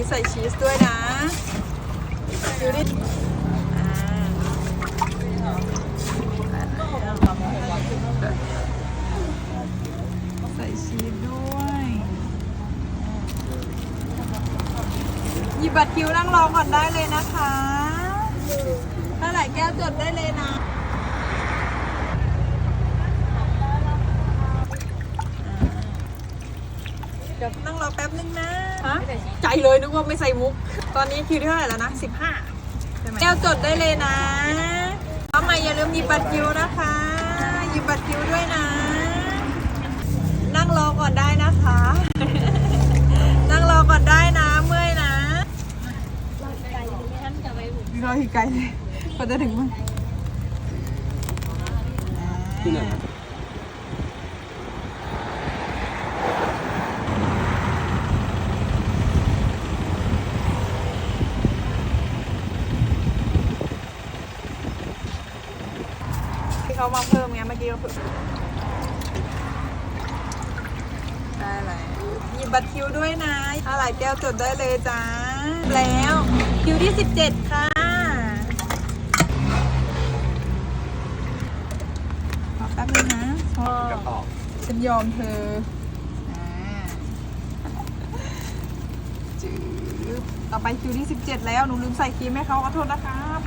นี้ใส่ชีสด้วยนะคิวที่อ่าใส่ชีสด้วยหยิบบัตรคิวนั่งรอก่อนได้เลยนะคะถ้าไหร่แก้วจดได้เลยนะเดี๋ยวนั่งรอแป๊บนึงนะ ฮะใจเลยนึกว่าไม่ใส่มุก ตอนนี้คิวที่เท่าไหร่แล้วนะสิบห้าแก้วจดได้เลยนะทำไมอย่าลืมหยิบบัตรคิวนะคะหยิบบัตรคิวด้วยนะ นั่งรอก่อนได้นะคะ นั่งรอก่อนได้นะเมื่อยนะรออีกไกลเลยกว่าจะถึงมั้งที่ไหน เขามาเพิ่มไงเมื่อกี้เขาเพิ่มได้เลยหยิบบัตรคิวด้วยนะถ้าหลายแก้วจดได้เลยจ้า แล้วคิวที่ 17 ค่ะรอแป๊บนึงนะพราะกระตอบฉันยอมเธอจืบต่อไปคิวที่ 17 แล้ว หนูลืมใส่ครีมให้เขาขอโทษนะครับ